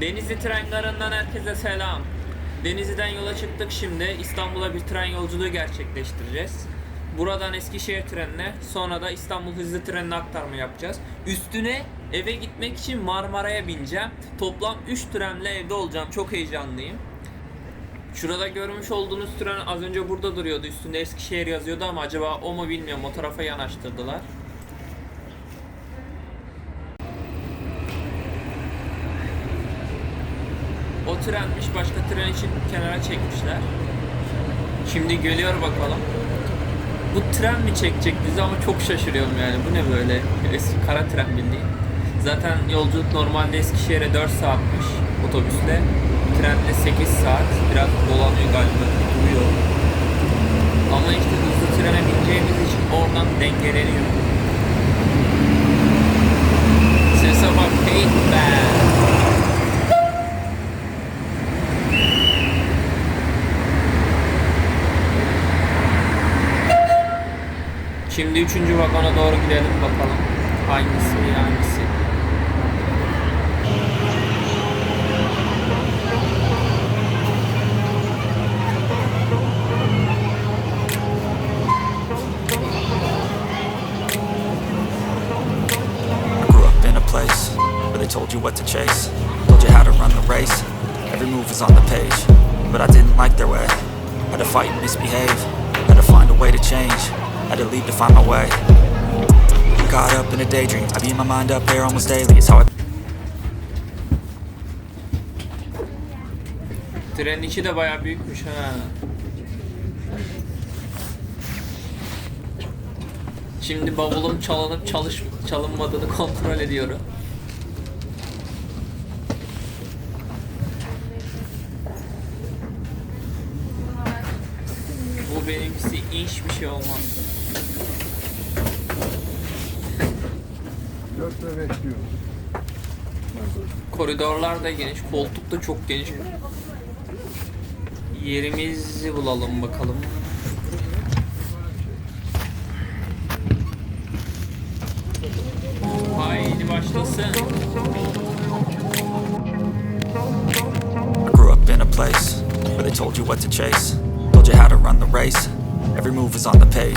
Denizli tren garından herkese selam. Denizli'den yola çıktık şimdi. İstanbul'a bir tren yolculuğu gerçekleştireceğiz. Buradan Eskişehir trenine, sonra da İstanbul hızlı trenine aktarma yapacağız. Üstüne eve gitmek için Marmara'ya bineceğim. Toplam 3 trenle evde olacağım. Çok heyecanlıyım. Şurada görmüş olduğunuz tren az önce burada duruyordu. Üstünde Eskişehir yazıyordu ama acaba o mu bilmiyorum. O tarafa yanaştırdılar. O trenmiş başka tren için kenara çekmişler. Şimdi geliyor bakalım. Bu tren mi çekecek bizi ama çok şaşırıyorum yani. Bu ne böyle? Eski kara tren bildiğin. Zaten yolculuk normalde Eskişehir'e 4 saatmiş otobüsle. Trenle 8 saat. Biraz dolanıyor galiba. Duruyor. Ama işte hızlı trene bineceğimiz için oradan dengeleniyor. Şimdi üçüncü vagona doğru gidelim bakalım. Hangisi hangisi? Told you what to chase, told you how to run the race. Every move was on the page, but I didn't like their way. Had to fight and misbehave, had to find a way to change, had to leave to find my way. Caught up in a daydream, I beat my mind up there almost daily. It's how I Trenin içi de bayağı büyükmüş ha. Şimdi bavulum çalınıp çalış çalınmadığını kontrol ediyorum. Bu benimkisi inş bir şey olmaz. Dört ve bekliyoruz. Koridorlar da geniş, koltuk da çok geniş. Yerimizi bulalım bakalım. Haydi başlasın. Place where they told you what to chase, told you how to run the race. Every move was on the page,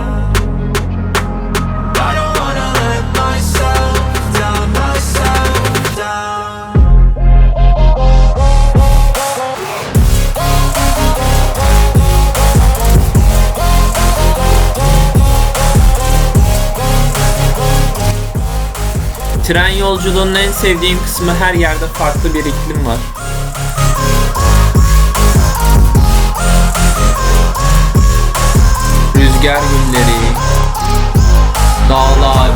Tren yolculuğunun en sevdiğim kısmı her yerde farklı bir iklim var. Rüzgar gülleri, dağlar.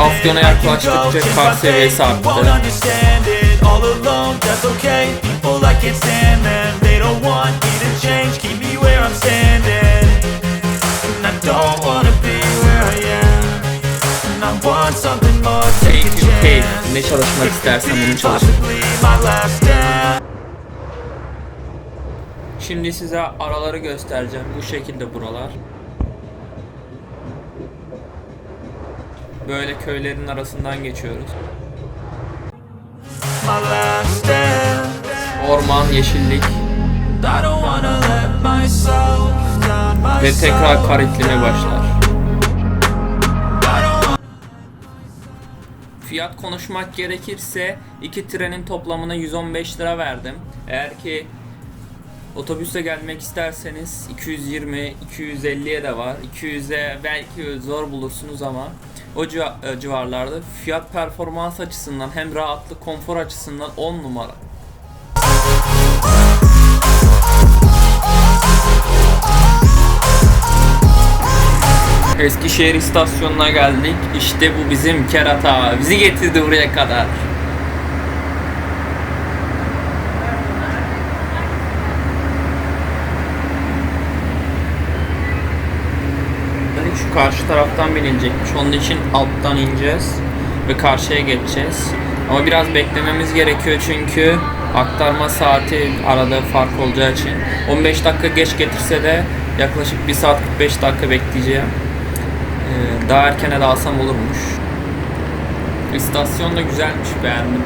Afyon'a yaklaştıkça kar seviyesi arttı. They don't want me to change. Keep me where I'm standing. And I don't wanna Take your cake. Ne çalışmak istersen bunu Be çalış. possibly my last stand. Şimdi size araları göstereceğim. Bu şekilde buralar. Böyle köylerin arasından geçiyoruz. Orman, yeşillik ve tekrar kar iklimi başlar. Fiyat konuşmak gerekirse iki trenin toplamına 115 lira verdim. Eğer ki otobüsle gelmek isterseniz 220, 250'ye de var. 200'e belki zor bulursunuz ama o e, civarlarda fiyat performans açısından hem rahatlık, konfor açısından 10 numara. Eskişehir istasyonuna geldik. İşte bu bizim kerata. Bizi getirdi buraya kadar. Şu karşı taraftan binilecekmiş. Onun için alttan ineceğiz ve karşıya geçeceğiz. Ama biraz beklememiz gerekiyor çünkü aktarma saati arada fark olacağı için. 15 dakika geç getirse de yaklaşık 1 saat 45 dakika bekleyeceğim. Ee, daha erkene de alsam olurmuş. İstasyon da güzelmiş beğendim.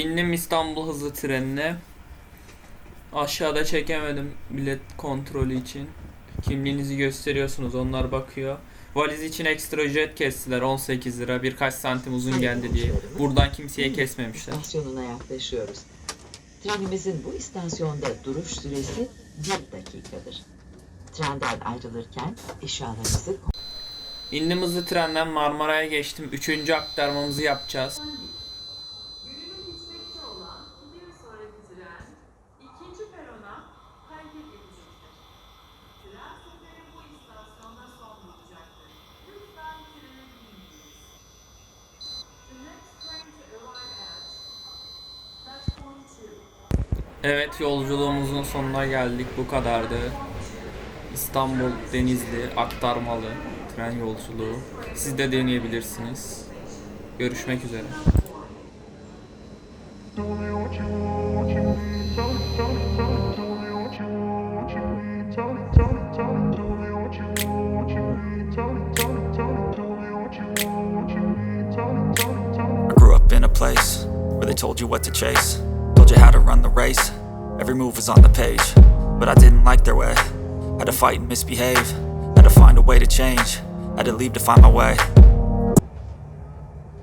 Bindim İstanbul hızlı trenine. Aşağıda çekemedim bilet kontrolü için. Kimliğinizi gösteriyorsunuz onlar bakıyor. Valiz için ekstra ücret kestiler 18 lira birkaç santim uzun geldi diye. Buradan kimseye kesmemişler. İstasyonuna yaklaşıyoruz. Trenimizin bu istasyonda duruş süresi 1 dakikadır. Trenden ayrılırken eşyalarınızı İndim hızlı trenden Marmara'ya geçtim. Üçüncü aktarmamızı yapacağız. Evet yolculuğumuzun sonuna geldik. Bu kadardı. İstanbul Denizli aktarmalı tren yolculuğu. Siz de deneyebilirsiniz. Görüşmek üzere. Grew up in a place where they told you what to chase, you how to run the race. Every move was on the page, but I didn't like their way. Had to fight and misbehave, had to find a way to change, had to leave to find my way.